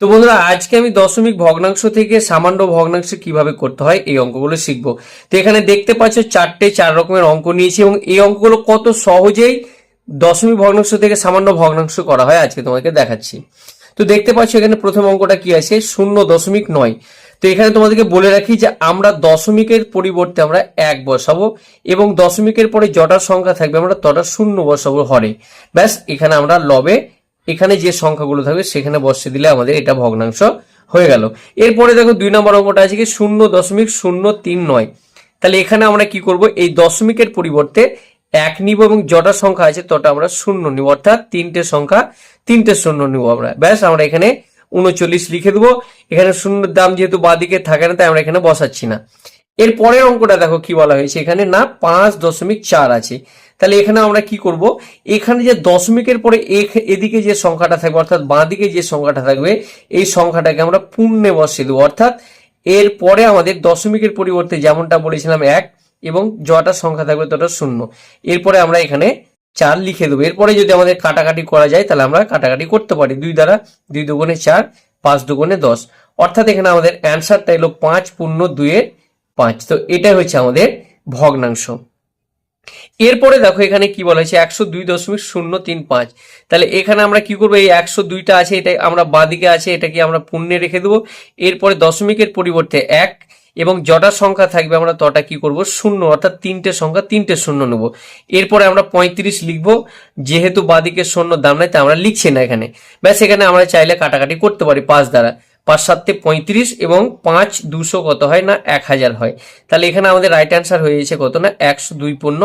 তো বন্ধুরা, আজকে আমি দশমিক ভগ্নাংশ থেকে সামান্য ভগ্নাংশ কীভাবে করতে হয় এই অঙ্কগুলো শিখব। তো এখানে দেখতে পাচ্ছ চারটে চার রকমের অঙ্ক নিয়েছি এবং এই অঙ্কগুলো কত সহজেই দশমিক ভগ্নাংশ থেকে সামান্য ভগ্নাংশ করা হয় আজকে তোমাকে দেখাচ্ছি। তো দেখতে পাচ্ছ এখানে প্রথম অঙ্কটা কি আছে? শূন্য দশমিক নয়। তো এখানে তোমাদেরকে বলে রাখি যে আমরা দশমিকের পরিবর্তে আমরা এক বসাবো এবং দশমিকের পরে জটার সংখ্যা থাকবে, আমরা তটা শূন্য বসাবো হরে। ব্যাস, এখানে আমরা লবে এখানে যে সংখ্যাগুলো থাকবে, সেখানে বসিয়ে দিলে আমাদের এটা ভগ্নাংশ হয়ে গেল। এরপরে দেখো দুই নম্বর অঙ্কটা আছে কি? শূন্য দশমিক শূন্য তিন নয়। তাহলে এখানে আমরা কি করব? এই দশমিকের পরিবর্তে এক নিব এবং জটা সংখ্যা আছে তটা আমরা শূন্য নিব। অর্থাৎ তিনটে সংখ্যা, তিনটে শূন্য নিব আমরা। ব্যাস, আমরা এখানে উনচল্লিশ লিখে দেবো। এখানে শূন্যের দাম যেহেতু বাদিকে থাকে না, তাই আমরা এখানে বসাচ্ছি না। এর পরের অঙ্কটা দেখো কি বলা হয়েছে? এখানে না, পাঁচ দশমিক চার আছে। তাহলে এখানে আমরা কি করব? এখানে যে দশমিকের পরে এদিকে যে সংখ্যাটা থাকবে, অর্থাৎ বাঁ দিকে যে সংখ্যাটা থাকবে, এই সংখ্যাটাকে আমরা পূর্ণে বসিয়ে দেবো। অর্থাৎ এর পরে আমাদের দশমিকের পরিবর্তে যেমনটা বলেছিলাম এক এবং জটা সংখ্যা থাকবে তটা শূন্য। এরপরে আমরা এখানে চার লিখে দেবো। এরপরে যদি আমাদের কাটাকাটি করা যায়, তাহলে আমরা কাটাকাটি করতে পারি। দুই দ্বারা দুই দুগুণে চার, পাঁচ দুগুণে দশ। অর্থাৎ এখানে আমাদের অ্যান্সারটা এলো পাঁচ পূর্ণ দুইয়ের পাঁচ। তো এটাই হচ্ছে আমাদের ভগ্নাংশ। এরপরে দেখো এখানে কি বলা হয়েছে? একশো দুই দশমিক শূন্য তিন পাঁচ। তাহলে এখানে আমরা কি করব? এই একশো দুইটা আছে এটা আমরা বাদিকে আছে, এটাকে আমরা পূর্ণে রেখে দেবো। এরপরে দশমিকের পরিবর্তে এক এবং জটার সংখ্যা থাকবে, আমরা তটা কি করব? শূন্য, অর্থাৎ তিনটে সংখ্যা, তিনটে শূন্য নেব। এরপরে আমরা পঁয়ত্রিশ লিখব, যেহেতু বাদিকে শূন্য দাম নাই তাই আমরা লিখছি না এখানে। ব্যাস, এখানে আমরা চাইলে কাটাকাটি করতে পারি পাঁচ দ্বারা। পাঁচ সাতে পঁয়ত্রিশ এবং পাঁচ দুশো কত হয় না এক হাজার হয়? তাহলে এখানে আমাদের রাইট অ্যান্সার হয়ে গেছে কত না? একশো দুই পূর্ণ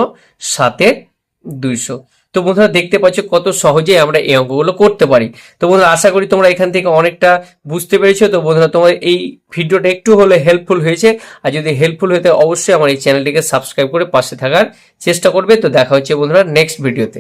সাতে দুইশো। তো বন্ধুরা দেখতে পাচ্ছ কত সহজে আমরা এই অঙ্কগুলো করতে পারি। তো বন্ধুরা আশা করি তোমরা এখান থেকে অনেকটা বুঝতে পেরেছ। তো বন্ধুরা তোমার এই ভিডিওটা একটু হলে হেল্পফুল হয়েছে। আর যদি হেল্পফুল হতে অবশ্যই আমার এই চ্যানেলটিকে সাবস্ক্রাইব করে পাশে থাকার চেষ্টা করবে। তো দেখা হচ্ছে বন্ধুরা নেক্সট ভিডিওতে